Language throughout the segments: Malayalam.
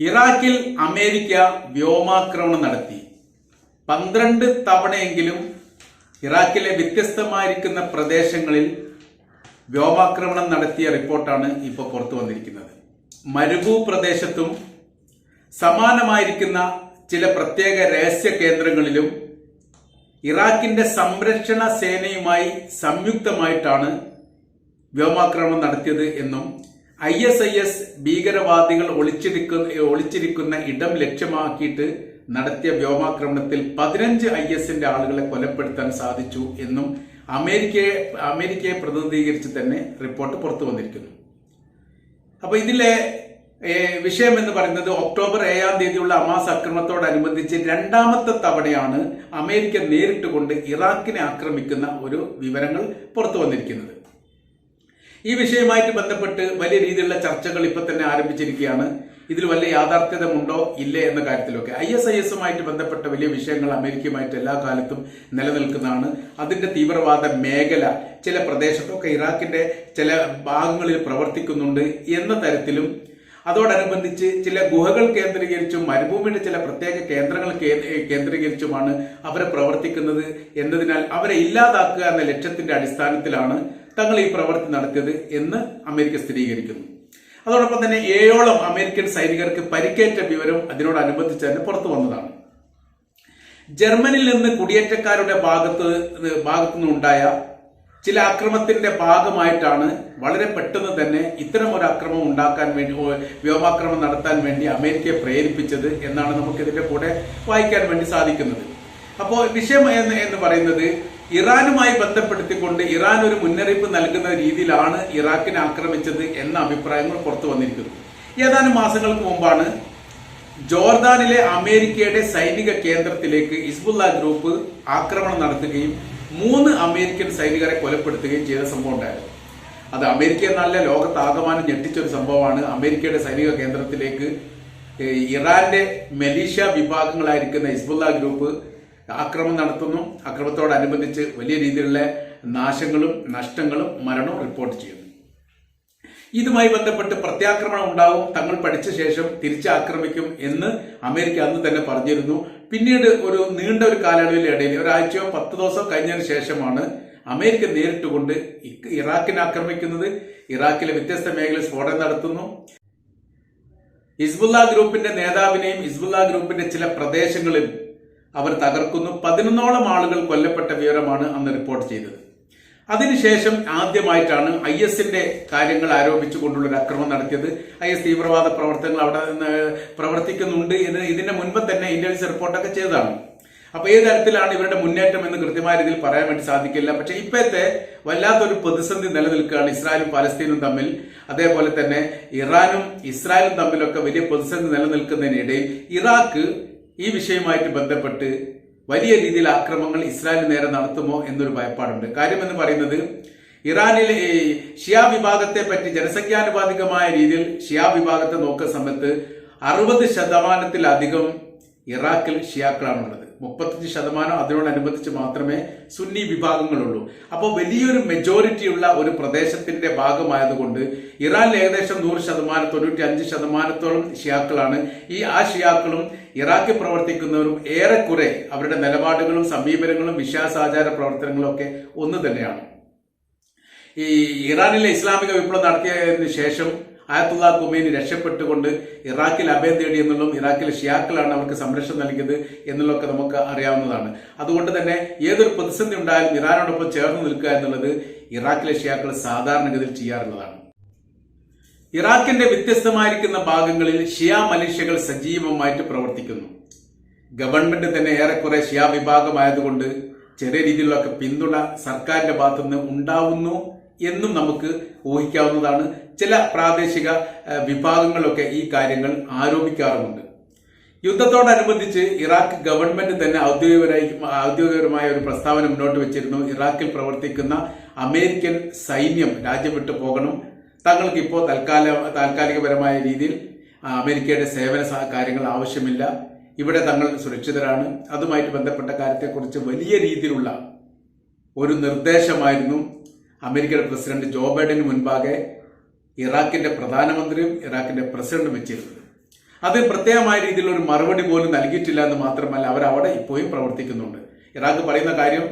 ഇറാഖിൽ അമേരിക്ക വ്യോമാക്രമണം നടത്തി. പന്ത്രണ്ട് തവണയെങ്കിലും ഇറാഖിലെ വ്യത്യസ്തമായിരിക്കുന്ന പ്രദേശങ്ങളിൽ വ്യോമാക്രമണം നടത്തിയ റിപ്പോർട്ടാണ് ഇപ്പോൾ പുറത്തു വന്നിരിക്കുന്നത്. മരുഭൂ പ്രദേശത്തും സമാനമായിരിക്കുന്ന ചില പ്രത്യേക രഹസ്യ കേന്ദ്രങ്ങളിലും ഇറാഖിന്റെ സംരക്ഷണ സേനയുമായി സംയുക്തമായിട്ടാണ് വ്യോമാക്രമണം നടത്തിയത് എന്നും ഐ എസ് ഐ എസ് ഭീകരവാദികൾ ഒളിച്ചിരിക്കുന്ന ഒളിച്ചിരിക്കുന്ന ഇടം ലക്ഷ്യമാക്കിയിട്ട് നടത്തിയ വ്യോമാക്രമണത്തിൽ പതിനഞ്ച് ഐ എസിന്റെ ആളുകളെ കൊലപ്പെടുത്താൻ സാധിച്ചു എന്നും അമേരിക്കയെ അമേരിക്കയെ പ്രതിനിധീകരിച്ച് തന്നെ റിപ്പോർട്ട് പുറത്തു വന്നിരിക്കുന്നു. അപ്പൊ ഇതിലെ വിഷയം എന്ന് പറയുന്നത് ഒക്ടോബർ ഏഴാം തീയതിയുള്ള അമാസ് ആക്രമണത്തോടനുബന്ധിച്ച് രണ്ടാമത്തെ തവണയാണ് അമേരിക്ക നേരിട്ട് കൊണ്ട് ഇറാഖിനെ ആക്രമിക്കുന്ന ഒരു വിവരങ്ങൾ പുറത്തു വന്നിരിക്കുന്നത്. ഈ വിഷയവുമായിട്ട് ബന്ധപ്പെട്ട് വലിയ രീതിയിലുള്ള ചർച്ചകൾ ഇപ്പൊ തന്നെ ആരംഭിച്ചിരിക്കുകയാണ്. ഇതിൽ വല്ല യാഥാർത്ഥ്യതമുണ്ടോ ഇല്ലേ എന്ന കാര്യത്തിലൊക്കെ. ഐ എസ് ഐ എസുമായിട്ട് ബന്ധപ്പെട്ട വലിയ വിഷയങ്ങൾ അമേരിക്കയുമായിട്ട് എല്ലാ കാലത്തും നിലനിൽക്കുന്നതാണ്. അതിന്റെ തീവ്രവാദ മേഖല ചില പ്രദേശത്തൊക്കെ ഇറാഖിന്റെ ചില ഭാഗങ്ങളിൽ പ്രവർത്തിക്കുന്നുണ്ട് എന്ന തരത്തിലും അതോടനുബന്ധിച്ച് ചില ഗുഹകൾ കേന്ദ്രീകരിച്ചും മരുഭൂമിയുടെ ചില പ്രത്യേക കേന്ദ്രങ്ങൾ കേന്ദ്രീകരിച്ചുമാണ് അവരെ പ്രവർത്തിക്കുന്നത് എന്നതിനാൽ അവരെ ഇല്ലാതാക്കുക എന്ന ലക്ഷ്യത്തിന്റെ അടിസ്ഥാനത്തിലാണ് തങ്ങൾ ഈ പ്രവൃത്തി നടത്തിയത് എന്ന് അമേരിക്ക സ്ഥിരീകരിക്കുന്നു. അതോടൊപ്പം തന്നെ ഏഴോളം അമേരിക്കൻ സൈനികർക്ക് പരിക്കേറ്റ വിവരം അതിനോടനുബന്ധിച്ച് തന്നെ പുറത്തു വന്നതാണ്. ജർമ്മനിയിൽ നിന്ന് കുടിയേറ്റക്കാരുടെ ഭാഗത്ത് ഭാഗത്തു നിന്നുണ്ടായ ചില അക്രമത്തിന്റെ ഭാഗമായിട്ടാണ് വളരെ പെട്ടെന്ന് തന്നെ ഇത്തരം ഒരു അക്രമം ഉണ്ടാക്കാൻ വേണ്ടി വ്യോമാക്രമം നടത്താൻ വേണ്ടി അമേരിക്കയെ പ്രേരിപ്പിച്ചത് എന്നാണ് നമുക്ക് ഇതിന്റെ കൂടെ വായിക്കാൻ വേണ്ടി സാധിക്കുന്നത്. അപ്പോൾ വിഷയം എന്ന് പറയുന്നത് ഇറാനുമായി ബന്ധപ്പെടുത്തിക്കൊണ്ട് ഇറാൻ ഒരു മുന്നറിയിപ്പ് നൽകുന്ന രീതിയിലാണ് ഇറാഖിനെ ആക്രമിച്ചത് എന്ന അഭിപ്രായങ്ങൾ പുറത്തു വന്നിരിക്കുന്നു. ഏതാനും മാസങ്ങൾക്ക് മുമ്പാണ് ജോർദാനിലെ അമേരിക്കയുടെ സൈനിക കേന്ദ്രത്തിലേക്ക് ഇസ്ബുല്ല ഗ്രൂപ്പ് ആക്രമണം നടത്തുകയും മൂന്ന് അമേരിക്കൻ സൈനികരെ കൊലപ്പെടുത്തുകയും ചെയ്ത സംഭവം ഉണ്ടായിരുന്നു. അത് അമേരിക്ക എന്നല്ല ലോകത്താകമാനം ഞെട്ടിച്ച ഒരു സംഭവമാണ്. അമേരിക്കയുടെ സൈനിക കേന്ദ്രത്തിലേക്ക് ഇറാന്റെ മലീഷ്യ വിഭാഗങ്ങളായിരിക്കുന്ന ഇസ്ബുല്ല ഗ്രൂപ്പ് ആക്രമണം നടത്തുന്നു. അക്രമത്തോടനുബന്ധിച്ച് വലിയ രീതിയിലുള്ള നാശങ്ങളും നഷ്ടങ്ങളും മരണവും റിപ്പോർട്ട് ചെയ്യുന്നു. ഇതുമായി ബന്ധപ്പെട്ട് പ്രത്യാക്രമണം ഉണ്ടാവും. തങ്ങൾ പഠിച്ച ശേഷം തിരിച്ചാക്രമിക്കും എന്ന് അമേരിക്ക അന്ന് തന്നെ പറഞ്ഞിരുന്നു. പിന്നീട് ഒരു നീണ്ട ഒരു കാലയളവിൽ ഇടയിൽ ഒരാഴ്ചയോ പത്ത് ദിവസമോ കഴിഞ്ഞതിന് ശേഷമാണ് അമേരിക്ക നേരിട്ട് കൊണ്ട് ഇറാഖിനെ ആക്രമിക്കുന്നത്. ഇറാഖിലെ വ്യത്യസ്ത മേഖലയിൽ സ്ഫോടനം നടത്തുന്നു. ഹിസ്ബുല്ല ഗ്രൂപ്പിന്റെ നേതാവിനെയും ഹിസ്ബുല്ല ഗ്രൂപ്പിന്റെ ചില പ്രദേശങ്ങളിൽ അവർ തകർക്കുന്നു. പതിനൊന്നോളം ആളുകൾ കൊല്ലപ്പെട്ട വിവരമാണ് അന്ന് റിപ്പോർട്ട് ചെയ്തത്. അതിനുശേഷം ആദ്യമായിട്ടാണ് ഐ എസിന്റെ കാര്യങ്ങൾ ആരോപിച്ചുകൊണ്ടുള്ള ഒരു അക്രമം നടത്തിയത്. ഐ എസ് തീവ്രവാദ പ്രവർത്തനങ്ങൾ അവിടെ നിന്ന് പ്രവർത്തിക്കുന്നുണ്ട് എന്ന് ഇതിന്റെ മുൻപ് തന്നെ ഇന്റലിജൻസ് റിപ്പോർട്ടൊക്കെ ചെയ്തതാണ്. അപ്പൊ ഏത് തരത്തിലാണ് ഇവരുടെ മുന്നേറ്റം എന്ന് കൃത്യമായ രീതിയിൽ പറയാൻ വേണ്ടി സാധിക്കില്ല. പക്ഷെ ഇപ്പോഴത്തെ വല്ലാത്തൊരു പ്രതിസന്ധി നിലനിൽക്കുകയാണ് ഇസ്രായേലും പലസ്തീനും തമ്മിൽ. അതേപോലെ തന്നെ ഇറാനും ഇസ്രായേലും തമ്മിലൊക്കെ വലിയ പ്രതിസന്ധി നിലനിൽക്കുന്നതിനിടയിൽ ഇറാഖ് ഈ വിഷയവുമായിട്ട് ബന്ധപ്പെട്ട് വലിയ രീതിയിൽ ആക്രമണങ്ങൾ ഇസ്രായേൽ നേരെ നടത്തുമോ എന്നൊരു ഭയപ്പാടുണ്ട്. കാര്യം എന്ന് പറയുന്നത് ഇറാനിലെ ഷിയാ ഷിയ വിഭാഗത്തെ പറ്റി ജനസംഖ്യാനുപാതികമായ രീതിയിൽ ഷിയാ വിഭാഗത്തെ നോക്കുന്ന സമയത്ത് അറുപത് ശതമാനത്തിലധികം ഇറാഖിൽ ഷിയാക്കളാണുള്ളത്. മുപ്പത്തഞ്ച് ശതമാനം അതിനോടനുബന്ധിച്ച് മാത്രമേ സുന്നി വിഭാഗങ്ങളുള്ളൂ. അപ്പോൾ വലിയൊരു മെജോറിറ്റി ഉള്ള ഒരു പ്രദേശത്തിന്റെ ഭാഗമായതുകൊണ്ട് ഇറാനിൽ ഏകദേശം നൂറ് ശതമാനം തൊണ്ണൂറ്റി അഞ്ച് ശതമാനത്തോളം ഷിയാക്കളാണ്. ഈ ആ ഷിയാക്കളും ഇറാഖിൽ പ്രവർത്തിക്കുന്നവരും ഏറെക്കുറെ അവരുടെ നിലപാടുകളും സമീപനങ്ങളും വിശ്വാസാചാര പ്രവർത്തനങ്ങളും ഒക്കെ ഒന്ന് തന്നെയാണ്. ഈ ഇറാനിലെ ഇസ്ലാമിക വിപ്ലവം നടത്തിയതിനു ശേഷം ആയത്തുള്ള കുമേനി രക്ഷപ്പെട്ടുകൊണ്ട് ഇറാഖിൽ അഭയം തേടി എന്നുള്ളതും ഇറാഖിലെ ഷിയാക്കളാണ് അവർക്ക് സംരക്ഷണം നൽകിയത് എന്നുള്ളതൊക്കെ നമുക്ക് അറിയാവുന്നതാണ്. അതുകൊണ്ട് തന്നെ ഏതൊരു പ്രതിസന്ധി ഉണ്ടായാലും ഇറാനോടൊപ്പം ചേർന്ന് നിൽക്കുക എന്നുള്ളത് ഇറാഖിലെ ഷിയാക്കൾ സാധാരണഗതിയിൽ ചെയ്യാറുള്ളതാണ്. ഇറാഖിന്റെ വ്യത്യസ്തമായിരിക്കുന്ന ഭാഗങ്ങളിൽ ഷിയാ മലേഷ്യകൾ സജീവമായിട്ട് പ്രവർത്തിക്കുന്നു. ഗവൺമെന്റ് തന്നെ ഏറെക്കുറെ ഷിയാ വിഭാഗമായതുകൊണ്ട് ചെറിയ രീതിയിലൊക്കെ പിന്തുണ സർക്കാരിന്റെ ഭാഗത്തുനിന്ന് ഉണ്ടാവുന്നു. എന്നും നമുക്ക് ഊഹിക്കാവുന്നതാണ്. ചില പ്രാദേശിക വിഭാഗങ്ങളൊക്കെ ഈ കാര്യങ്ങൾ ആരോപിക്കാറുമുണ്ട്. യുദ്ധത്തോടനുബന്ധിച്ച് ഇറാഖ് ഗവൺമെന്റ് തന്നെ ഔദ്യോഗികപരമായി ഔദ്യോഗികപരമായ ഒരു പ്രസ്താവന മുന്നോട്ട് വെച്ചിരുന്നു. ഇറാഖിൽ പ്രവർത്തിക്കുന്ന അമേരിക്കൻ സൈന്യം രാജ്യം വിട്ടു പോകണം. തങ്ങൾക്ക് ഇപ്പോൾ തൽക്കാല താൽക്കാലികപരമായ രീതിയിൽ അമേരിക്കയുടെ സേവന കാര്യങ്ങൾ ആവശ്യമില്ല. ഇവിടെ തങ്ങൾ സുരക്ഷിതരാണ്. അതുമായിട്ട് ബന്ധപ്പെട്ട കാര്യത്തെക്കുറിച്ച് വലിയ രീതിയിലുള്ള ഒരു നിർദ്ദേശമായിരുന്നു. അമേരിക്കയുടെ പ്രസിഡന്റ് ജോ ബൈഡന് മുൻപാകെ ഇറാഖിന്റെ പ്രധാനമന്ത്രിയും ഇറാഖിന്റെ പ്രസിഡന്റും വെച്ചിരുന്നത് അത് പ്രത്യേകമായ രീതിയിൽ ഒരു മറുപടി പോലും നൽകിയിട്ടില്ല എന്ന് മാത്രമല്ല അവർ അവിടെ ഇപ്പോഴും പ്രവർത്തിക്കുന്നുണ്ട്. ഇറാഖ് പറയുന്ന കാര്യം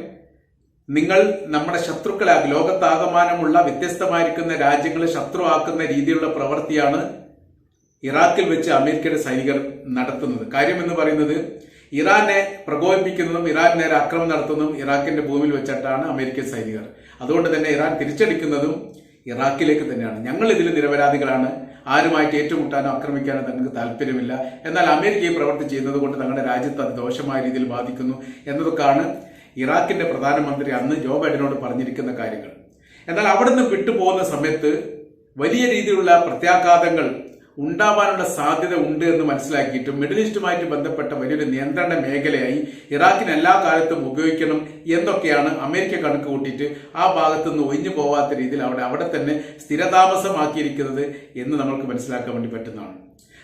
നിങ്ങൾ നമ്മുടെ ശത്രുക്കളെ ലോകത്താകമാനമുള്ള വ്യത്യസ്തമായിരിക്കുന്ന രാജ്യങ്ങളെ ശത്രുവാക്കുന്ന രീതിയിലുള്ള പ്രവൃത്തിയാണ് ഇറാഖിൽ വെച്ച് അമേരിക്കയുടെ സൈനികർ നടത്തുന്നത്. കാര്യം എന്ന് പറയുന്നത് ഇറാനെ പ്രകോപിപ്പിക്കുന്നതും ഇറാൻ നേരെ ആക്രമണം നടത്തുന്നതും ഇറാഖിന്റെ ഭൂമിയിൽ വെച്ചിട്ടാണ് അമേരിക്കൻ സൈനികർ. അതുകൊണ്ട് തന്നെ ഇറാൻ തിരിച്ചടിക്കുന്നതും ഇറാഖിലേക്ക് തന്നെയാണ്. ഞങ്ങൾ ഇതിൽ നിരപരാധികളാണ്. ആരുമായിട്ട് ഏറ്റുമുട്ടാനോ ആക്രമിക്കാനോ തങ്ങൾക്ക് താല്പര്യമില്ല. എന്നാൽ അമേരിക്ക ഈ പ്രവൃത്തി ചെയ്യുന്നത് കൊണ്ട് തങ്ങളുടെ രാജ്യത്ത് അത് ദോഷമായ രീതിയിൽ ബാധിക്കുന്നു എന്നതൊക്കെയാണ് ഇറാഖിന്റെ പ്രധാനമന്ത്രി അന്ന് ജോ ബൈഡനോട് പറഞ്ഞിരിക്കുന്ന കാര്യങ്ങൾ. എന്നാൽ അവിടുന്ന് വിട്ടുപോകുന്ന സമയത്ത് വലിയ രീതിയിലുള്ള പ്രത്യാഘാതങ്ങൾ ഉണ്ടാവാനുള്ള സാധ്യത ഉണ്ട് എന്ന് മനസ്സിലാക്കിയിട്ടും മിഡിൽ ഈസ്റ്റുമായിട്ട് ബന്ധപ്പെട്ട വലിയൊരു നിയന്ത്രണ മേഖലയായി ഇറാഖിന് എല്ലാ കാലത്തും ഉപയോഗിക്കണം എന്നൊക്കെയാണ് അമേരിക്ക കണക്ക് കൂട്ടിയിട്ട് ആ ഭാഗത്തു നിന്ന് ഒഴിഞ്ഞു പോവാത്ത രീതിയിൽ അവിടെ അവിടെ തന്നെ സ്ഥിരതാമസമാക്കിയിരിക്കുന്നത് എന്ന് നമുക്ക് മനസ്സിലാക്കാൻ വേണ്ടി പറ്റുന്നതാണ്.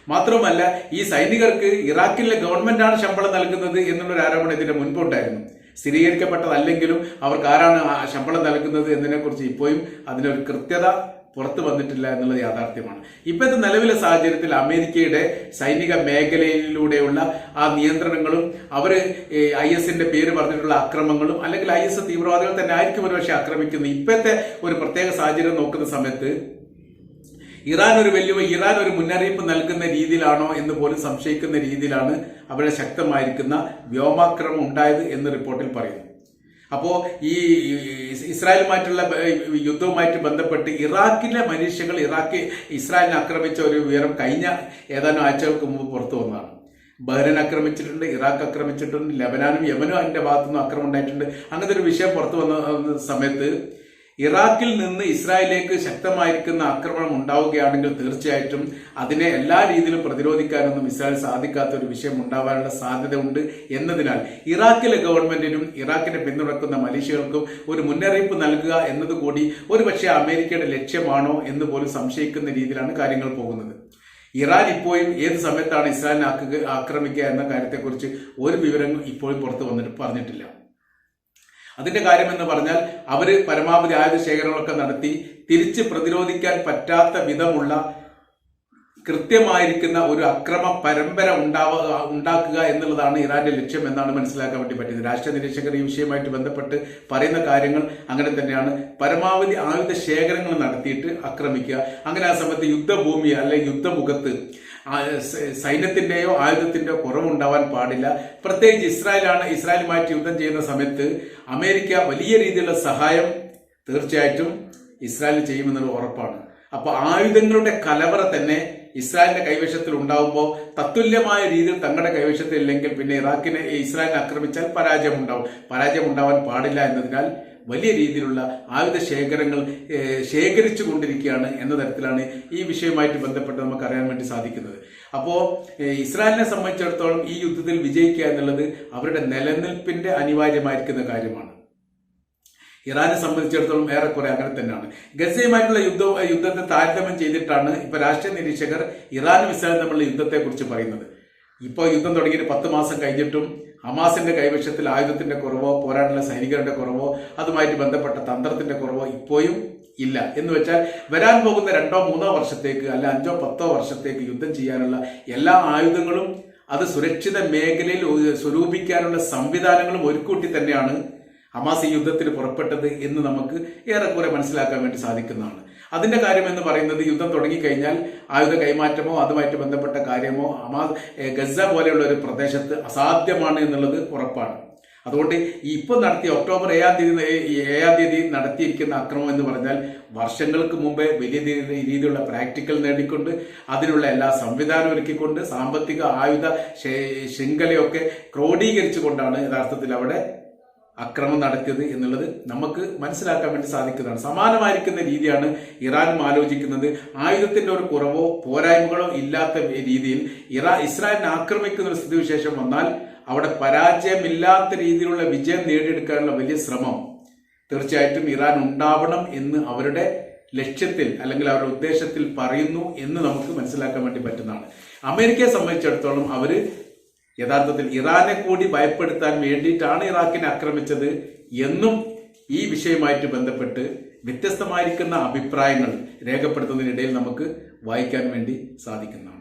മാത്രമല്ല ഈ സൈനികർക്ക് ഇറാഖിലെ ഗവൺമെന്റാണ് ശമ്പളം നൽകുന്നത് എന്നുള്ളൊരു ആരോപണം ഇതിന്റെ മുൻപുണ്ടായിരുന്നു സ്ഥിരീകരിക്കപ്പെട്ടതല്ലെങ്കിലും അവർക്ക് ആരാണ് ശമ്പളം നൽകുന്നത് എന്നതിനെക്കുറിച്ച് ഇപ്പോഴും അതിനൊരു കൃത്യത പുറത്തു വന്നിട്ടില്ല എന്നുള്ളത് യാഥാർത്ഥ്യമാണ്. ഇപ്പോഴത്തെ നിലവിലെ സാഹചര്യത്തിൽ അമേരിക്കയുടെ സൈനിക മേഖലയിലൂടെയുള്ള ആ നിയന്ത്രണങ്ങളും അവർ ഐ എസിന്റെ പേര് പറഞ്ഞിട്ടുള്ള അക്രമങ്ങളും അല്ലെങ്കിൽ ഐ എസ് തീവ്രവാദികൾ തന്നെ ആയിരിക്കും ഒരുപക്ഷെ ആക്രമിക്കുന്നത്. ഇപ്പോഴത്തെ ഒരു പ്രത്യേക സാഹചര്യം നോക്കുന്ന സമയത്ത് ഇറാൻ ഒരു വലിയ ഇറാൻ ഒരു മുന്നറിയിപ്പ് നൽകുന്ന രീതിയിലാണോ എന്ന് പോലും സംശയിക്കുന്ന രീതിയിലാണ് അവിടെ ശക്തമായിരിക്കുന്ന വ്യോമാക്രമം ഉണ്ടായത് എന്ന് റിപ്പോർട്ടിൽ പറയുന്നു. അപ്പോ ഈ ഇസ്രായേലുമായിട്ടുള്ള യുദ്ധവുമായിട്ട് ബന്ധപ്പെട്ട് ഇറാഖിലെ മനുഷ്യകൾ ഇറാഖ് ഇസ്രായേലിനെ ആക്രമിച്ച ഒരു വിവരം കഴിഞ്ഞ ഏതാനും ആഴ്ചകൾക്ക് മുമ്പ് പുറത്തു വന്നതാണ്. ബഹ്റൈൻ ആക്രമിച്ചിട്ടുണ്ട് ഇറാഖ് ആക്രമിച്ചിട്ടുണ്ട് ലബനാനും യമനും അതിന്റെ ഭാഗത്തുനിന്ന് ആക്രമം ഉണ്ടായിട്ടുണ്ട്. അങ്ങനത്തെ ഒരു വിഷയം പുറത്തു വന്ന സമയത്ത് ഇറാഖിൽ നിന്ന് ഇസ്രായേലിലേക്ക് ശക്തമായിരിക്കുന്ന ആക്രമണം ഉണ്ടാവുകയാണെങ്കിൽ തീർച്ചയായിട്ടും അതിനെ എല്ലാ രീതിയിലും പ്രതിരോധിക്കാനൊന്നും ഇസ്രായേൽ സാധിക്കാത്ത ഒരു വിഷയം ഉണ്ടാവാനുള്ള സാധ്യത ഉണ്ട് എന്നതിനാൽ ഇറാഖിലെ ഗവൺമെന്റിനും ഇറാഖിനെ പിന്തുണക്കുന്ന മലേഷ്യകൾക്കും ഒരു മുന്നറിയിപ്പ് നൽകുക എന്നതുകൂടി ഒരുപക്ഷെ അമേരിക്കയുടെ ലക്ഷ്യമാണോ എന്ന് പോലും സംശയിക്കുന്ന രീതിയിലാണ് കാര്യങ്ങൾ പോകുന്നത്. ഇറാൻ ഇപ്പോഴും ഏത് സമയത്താണ് ഇസ്രായേലിനെ ആക്രമിക്കുക എന്ന കാര്യത്തെക്കുറിച്ച് ഒരു വിവരങ്ങൾ ഇപ്പോഴും പുറത്തു വന്നിട്ട് പറഞ്ഞിട്ടില്ല. അതിന്റെ കാര്യം എന്ന് പറഞ്ഞാൽ അവർ പരമാവധി ആയുധ ശേഖരങ്ങളൊക്കെ നടത്തി തിരിച്ച് പ്രതിരോധിക്കാൻ പറ്റാത്ത വിധമുള്ള കൃത്യമായിരിക്കുന്ന ഒരു അക്രമ പരമ്പര ഉണ്ടാവുക ഉണ്ടാക്കുക എന്നുള്ളതാണ് ഇറാന്റെ ലക്ഷ്യം എന്നാണ് മനസ്സിലാക്കാൻ വേണ്ടി പറ്റിയത്. രാഷ്ട്രീയ നിരീക്ഷകർ ഈ വിഷയമായിട്ട് ബന്ധപ്പെട്ട് പറയുന്ന കാര്യങ്ങൾ അങ്ങനെ തന്നെയാണ്. പരമാവധി ആയുധ ശേഖരങ്ങൾ നടത്തിയിട്ട് ആക്രമിക്കുക അങ്ങനെ ആ സമയത്ത് യുദ്ധഭൂമി അല്ലെങ്കിൽ യുദ്ധമുഖത്ത് സൈന്യത്തിന്റെയോ ആയുധത്തിന്റെയോ കുറവുണ്ടാവാൻ പാടില്ല. പ്രത്യേകിച്ച് ഇസ്രായേലാണ് ഇസ്രായേലുമായിട്ട് യുദ്ധം ചെയ്യുന്ന സമയത്ത് അമേരിക്ക വലിയ രീതിയിലുള്ള സഹായം തീർച്ചയായിട്ടും ഇസ്രായേൽ ചെയ്യുമെന്നുള്ള ഉറപ്പാണ്. അപ്പൊ ആയുധങ്ങളുടെ കലവറ തന്നെ ഇസ്രായേലിന്റെ കൈവശത്തിൽ ഉണ്ടാവുമ്പോൾ തത്തുല്യമായ രീതിയിൽ തങ്ങളുടെ കൈവശത്തിൽ ഇല്ലെങ്കിൽ പിന്നെ ഇറാഖിനെ ഇസ്രായേലിനെ ആക്രമിച്ചാൽ പരാജയം ഉണ്ടാവും പരാജയം ഉണ്ടാവാൻ പാടില്ല എന്നതിനാൽ വലിയ രീതിയിലുള്ള ആയുധ ശേഖരങ്ങൾ ശേഖരിച്ചു കൊണ്ടിരിക്കുകയാണ് എന്ന തരത്തിലാണ് ഈ വിഷയവുമായിട്ട് ബന്ധപ്പെട്ട് നമുക്ക് അറിയാൻ വേണ്ടി സാധിക്കുന്നത്. അപ്പോൾ ഇസ്രായേലിനെ സംബന്ധിച്ചിടത്തോളം ഈ യുദ്ധത്തിൽ വിജയിക്കുക എന്നുള്ളത് അവരുടെ നിലനിൽപ്പിന്റെ അനിവാര്യമായിരിക്കുന്ന കാര്യമാണ്. ഇറാനെ സംബന്ധിച്ചിടത്തോളം ഏറെക്കുറെ അങ്ങനെ തന്നെയാണ്. ഗസയുമായിട്ടുള്ള യുദ്ധ യുദ്ധത്തെ താരതമ്യം ചെയ്തിട്ടാണ് ഇപ്പൊ രാഷ്ട്രീയ നിരീക്ഷകർ ഇറാനും ഇസ്രായേലും തമ്മിലുള്ള യുദ്ധത്തെ കുറിച്ച് പറയുന്നത്. ഇപ്പോൾ യുദ്ധം തുടങ്ങിയിട്ട് പത്ത് മാസം കഴിഞ്ഞിട്ടും ഹമാസിന്റെ കൈവശത്തിൽ ആയുധത്തിന്റെ കുറവോ പോരാടുന്ന സൈനികരുടെ കുറവോ അതുമായിട്ട് ബന്ധപ്പെട്ട തന്ത്രത്തിന്റെ കുറവോ ഇപ്പോഴും ഇല്ല. എന്ന് വെച്ചാൽ വരാൻ പോകുന്ന രണ്ടോ മൂന്നോ വർഷത്തേക്ക് അല്ല അഞ്ചോ പത്തോ വർഷത്തേക്ക് യുദ്ധം ചെയ്യാനുള്ള എല്ലാ ആയുധങ്ങളും അത് സുരക്ഷിത മേഖലയിൽ സ്വരൂപിക്കാനുള്ള സംവിധാനങ്ങളും ഒരുക്കൂട്ടി തന്നെയാണ് ഹമാസ് ഈ യുദ്ധത്തിന് പുറപ്പെട്ടത് എന്ന് നമുക്ക് ഏറെക്കുറെ മനസ്സിലാക്കാൻ വേണ്ടി സാധിക്കുന്നതാണ്. അതിന്റെ കാര്യം എന്ന് പറയുന്നത് യുദ്ധം തുടങ്ങിക്കഴിഞ്ഞാൽ ആയുധ കൈമാറ്റമോ അതുമായിട്ട് ബന്ധപ്പെട്ട കാര്യമോ ഹമാസ് ഗസ പോലെയുള്ള ഒരു പ്രദേശത്ത് അസാധ്യമാണ് എന്നുള്ളത് ഉറപ്പാണ്. അതുകൊണ്ട് ഇപ്പൊ നടത്തിയ ഒക്ടോബർ ഏഴാം തീയതി ഏഴാം തീയതി നടത്തിയിരിക്കുന്ന അക്രമം എന്ന് പറഞ്ഞാൽ വർഷങ്ങൾക്ക് മുമ്പേ വലിയ രീതിയിലുള്ള പ്രാക്ടിക്കൽ നേടിക്കൊണ്ട് അതിനുള്ള എല്ലാ സംവിധാനം ഒരുക്കിക്കൊണ്ട് സാമ്പത്തിക ആയുധ ശൃംഖലയൊക്കെ ക്രോഡീകരിച്ചുകൊണ്ടാണ് യഥാർത്ഥത്തിൽ അവിടെ അക്രമം നടത്തിയത് എന്നുള്ളത് നമുക്ക് മനസ്സിലാക്കാൻ വേണ്ടി സാധിക്കുന്നതാണ്. സമാനമായിരിക്കുന്ന രീതിയാണ് ഇറാനും ആലോചിക്കുന്നത്. ആയുധത്തിന്റെ ഒരു കുറവോ പോരായ്മകളോ ഇല്ലാത്ത രീതിയിൽ ഇറാ ഇസ്രായേലിനെ ആക്രമിക്കുന്ന ഒരു സ്ഥിതിവിശേഷം വന്നാൽ അവിടെ പരാജയമില്ലാത്ത രീതിയിലുള്ള വിജയം നേടിയെടുക്കാനുള്ള വലിയ ശ്രമം തീർച്ചയായിട്ടും ഇറാൻ ഉണ്ടാവണം എന്ന് അവരുടെ ലക്ഷ്യത്തിൽ അല്ലെങ്കിൽ അവരുടെ ഉദ്ദേശത്തിൽ പറയുന്നു എന്ന് നമുക്ക് മനസ്സിലാക്കാൻ വേണ്ടി പറ്റുന്നതാണ്. അമേരിക്കയെ സംബന്ധിച്ചിടത്തോളം അവർ യഥാർത്ഥത്തിൽ ഇറാനെ കൂടി ഭയപ്പെടുത്താൻ വേണ്ടിയിട്ടാണ് ഇറാഖിനെ ആക്രമിച്ചത് എന്നും ഈ വിഷയമായിട്ട് ബന്ധപ്പെട്ട് വ്യത്യസ്തമായിരിക്കുന്ന അഭിപ്രായങ്ങൾ രേഖപ്പെടുത്തുന്നതിനിടയിൽ നമുക്ക് വായിക്കാൻ വേണ്ടി സാധിക്കുന്നതാണ്.